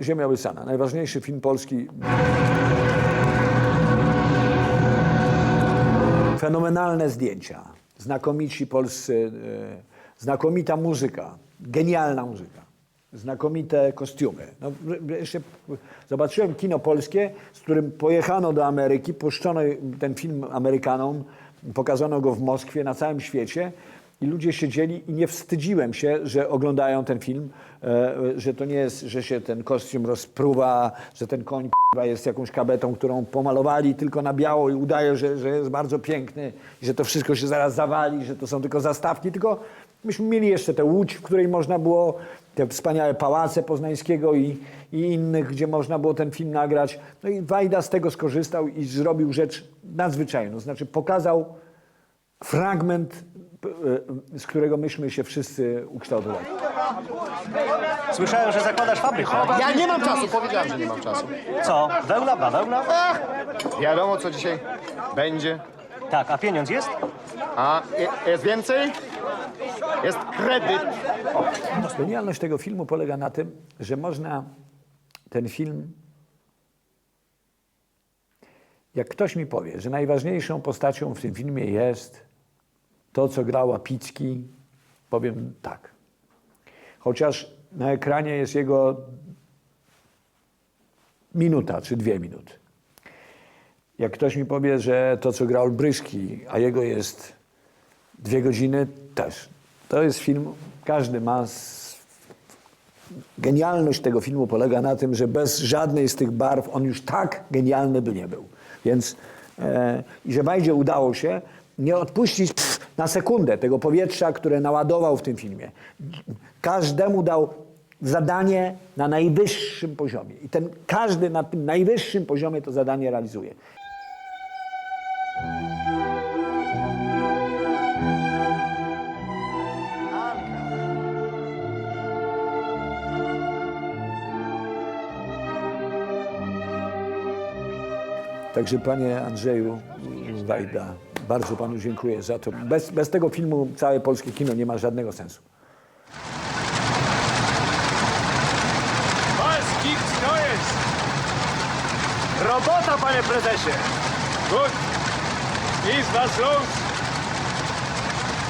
Ziemia Łysana, najważniejszy film polski. Fenomenalne zdjęcia, znakomici polscy, e, znakomita muzyka, genialna muzyka, znakomite kostiumy. No, jeszcze zobaczyłem kino polskie, z którym pojechano do Ameryki, puszczono ten film Amerykanom, pokazano go w Moskwie, na całym świecie i ludzie siedzieli i nie wstydziłem się, że oglądają ten film, e, że to nie jest, że się ten kostium rozpruwa, że ten koń jest jakąś kabetą, którą pomalowali tylko na biało i udaje, że, że jest bardzo piękny że to wszystko się zaraz zawali, że to są tylko zastawki, tylko myśmy mieli jeszcze tę łódź, w której można było te wspaniałe pałace Poznańskiego i, i innych, gdzie można było ten film nagrać. No i Wajda z tego skorzystał i zrobił rzecz nadzwyczajną, znaczy pokazał fragment, z którego myśmy się wszyscy ukształtowali. Słyszałem, że zakładasz fabrykę. Ja nie mam czasu, powiedziałem, że nie mam czasu. Co? Wełna, bawełna? Wiadomo, co dzisiaj będzie. Tak, a pieniądz jest? A je- jest więcej? Jest kredyt. Genialność tego filmu polega na tym, że można ten film. Jak ktoś mi powie, że najważniejszą postacią w tym filmie jest to, co grał Łapicki, powiem tak. Chociaż na ekranie jest jego minuta czy dwie minuty. Jak ktoś mi powie, że to, co grał Bryski, a jego jest dwie godziny, też. To jest film, każdy ma. Genialność tego filmu polega na tym, że bez żadnej z tych barw on już tak genialny by nie był. Więc e, i że Wajdzie udało się nie odpuścić pff, na sekundę tego powietrza, które naładował w tym filmie. Każdemu dał zadanie na najwyższym poziomie. I ten każdy na tym najwyższym poziomie to zadanie realizuje. Także panie Andrzeju Wajda, bardzo panu dziękuję za to. Bez, bez tego filmu całe polskie kino nie ma żadnego sensu. Was gibt's Neues? Robota, panie prezesie! Gut. Ist was los?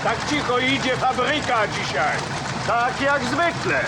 Tak cicho idzie fabryka dzisiaj. Tak jak zwykle.